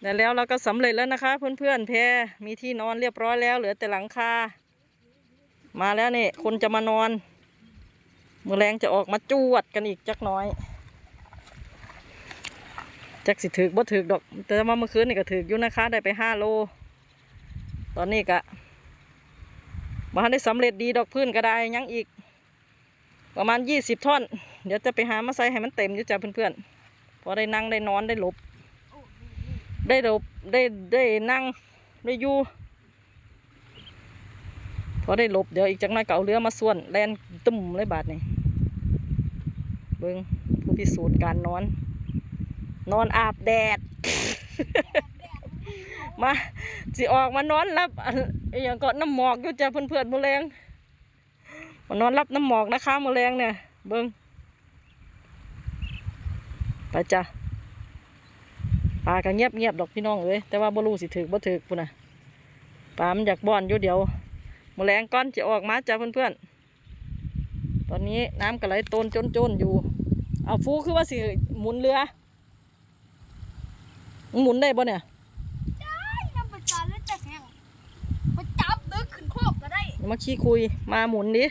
แต่แล้วเราก็สำเร็จแล้วนะคะ เพื่อนๆแพรมีที่นอนเรียบร้อยแล้ว เหลือแต่หลังคา มาแล้วนี่คนจะมานอนมือแรงจะออกมาจวดกันอีกจักน้อยจักสิถือบ่ถือดอก แต่ว่าเมื่อคืนนี่ก็ถืออยู่นะคะ ได้ไปห้าโล ตอนนี้ก็มาได้สำเร็จดีดอกพื้นก็ได้ยังอีก ประมาณยี่สิบท่อน เดี๋ยวจะไปหามาใส่ให้มันเต็มอยู่จ้ะเพื่อนๆพอได้นั่งได้นอนได้หลบ ได้หลบได้ได้นั่งได้อยู่พอได้หลบเดี๋ยวอีกจักหน่อยก็เอาเรือมาส่วนแลนตุ่มเลยบาดนี่เบิ้งผู้พิสูจน์การนอน นอนอาบแดด มาสิออกมานอนรับอย่างก็น้ำหมอกอยู่จ้ะเพื่อนๆมือแรงมานอนรับน้ำหมอกนะคะมือแรงเนี่ย เบิ้งไปจ้ะ ปลาก็เงียบเงียบๆดอกพี่น้องเอ้ยแต่ว่าบ่รู้สิถึกบ่ถึกปุ่นน่ะปลามันอยากบ่อนอยู่เดี๋ยวมือแรงก้อนจะออกมาจ้ะเพื่อนๆ ตอนนี้น้ำก็ไหลโตนจนๆอยู่ เอาฟูคือว่าสิหมุนเรือมึงหมุนได้บ่เนี่ยน้ำประจานแล้วจะแห้งมาจับดึกขึ้นโคกก็ได้อย่ามาขี้คุยมาหมุนดิ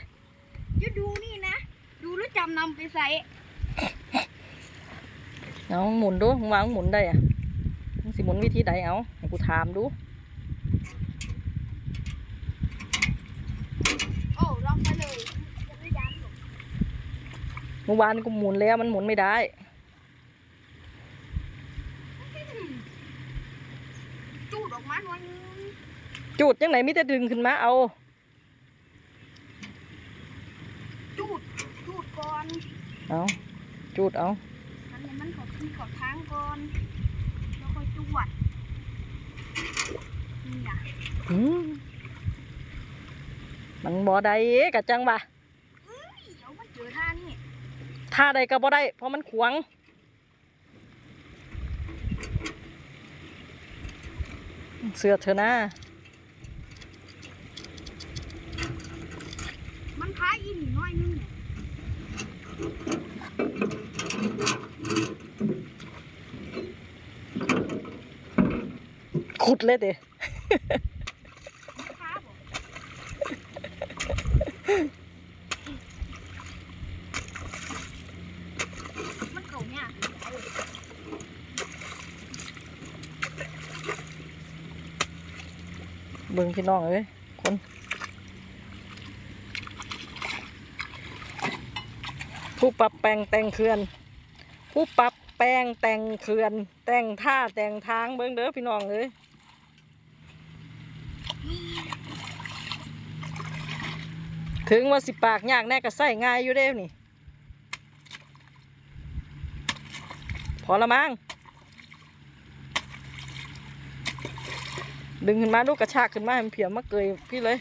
จะดูนี่นะ ดูแล้วจำนำไปใส่เอาหมุนดูมึงวางหมุนได้อะมึง สิหมุนวิธีใดเอาให้กูถามดูโอ้ลองไปเลยจะไม่ยันหรอกเมื่อวานกูหมุนแล้วมันหมุนไม่ได้ จูดออกมาหน่อยนึงจุดยังไหนมิแต่ดึงขึ้นมาเอา จูดจูดก่อนเอาจุดเอาอันนี้มันขอขึ้นขอทางก่อนแล้วค่อยจวดนี่อะ หื มมันบ่ได้กะจังวะเฮ้ยเดี๋ยวมันเจอท่านี่ท่าใดก็บ่ได้ เพราะมันขวางเสือเธอนะมันพาอีหนีน้อยนึงเนี่ยขุดเลยเด้ มันพาบอกมันเก่าเนี่ย เบิ่งพี่น้องเอ้ยคนผู้ปรับแปลงแต่งเขื่อน ผู้ปรับแปลงแต่งเขื่อน แต่งท่าแต่งทางเบิ่งเด้อพี่น้องเอ้ยถึงว่าสิปากยากแน่ก็ใส่ง่ายอยู่เด้นี่ พอละมั้ง ดึงขึ้นมาดูกระชากขึ้นมาให้มันเพียมาเกยพี่เลย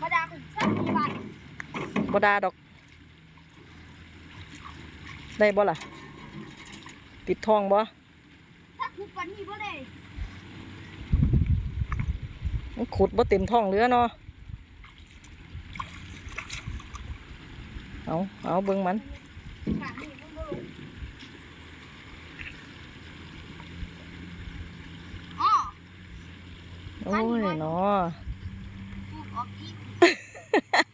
มาดาถึงสักกี่บาทบ่ดาดอก ได้บ่ล่ะ ติดทองบ่ถ้าทุกวันนี้บ่ได้มันขุดบ่เต็มท้องเรือเนาะ เอา เอาเบิ่งมัน ขาดนี่มันบ่ลงอ๋อ โอ้ยเนาะปลูกอ